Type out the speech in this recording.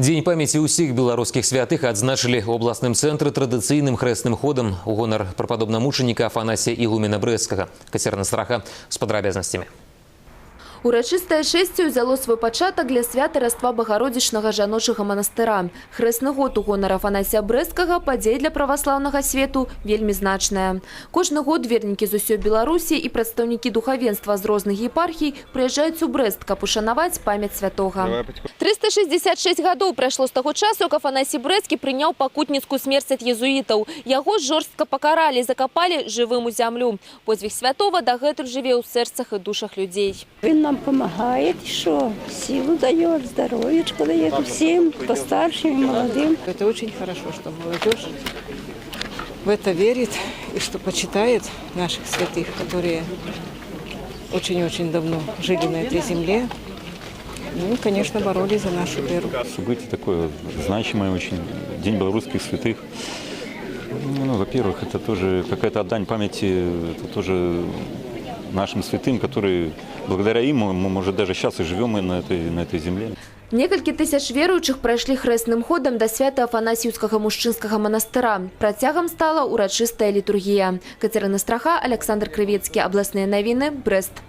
Дзень памяти ўсіх беларускіх святых адзначылі ў абласным цэнтры традыцыйным хрэсным ходам у гонар прападобнамучаніка Афанасія Ігумена Брэсцкага. Кацерна страха з падрабязнасцямі. Урачыстае шэсце ўзяло свой пачатак для свята раства багародзічнага жаночага манастыра. Хрэсны год у гонар Афанасія Брэсцкага падзей для праваслаўнага свету вельмі значная. Кожны год вернікі з усёй Беларусі і прадстаўнікі духавенства з розных епархій прыязджаюць у Брэст, каб ушанаваць памяць святога. 366 гадоў прайшло з таго часу, як Афанасій Брэсцкі прыняў пакутніцкую смерць ад езуітаў. Яго жорстка пакаралі, закапалі жывым у зямлю. Подзвіг святого дагэтуль жыве ў сэрцах і душах людзей. Він нам допомагає, що силу дає, здоров'ячко дає всім, постаршим і молодим. Это очень хорошо, что молодежь в это верит и что почитает наших святых, которые очень-очень давно жили на этой земле. Ну и, конечно, боролись за нашу веру. Событие такое значимое очень. День белорусских святых. Ну, во-первых, это тоже какая-то отдань памяти, это тоже нашим святым, которые благодаря им мы, мы, может, даже сейчас и живем и на этой, на этой земле. Некалькі тысяч веруючых прайшлі хрэсным ходам да свята Афанасіўскага мужчынскага манастыра. Працягам стала урачыстая літургія. Кацярына Страха, Александр Крывецкі, абласныя навіны, Брэст.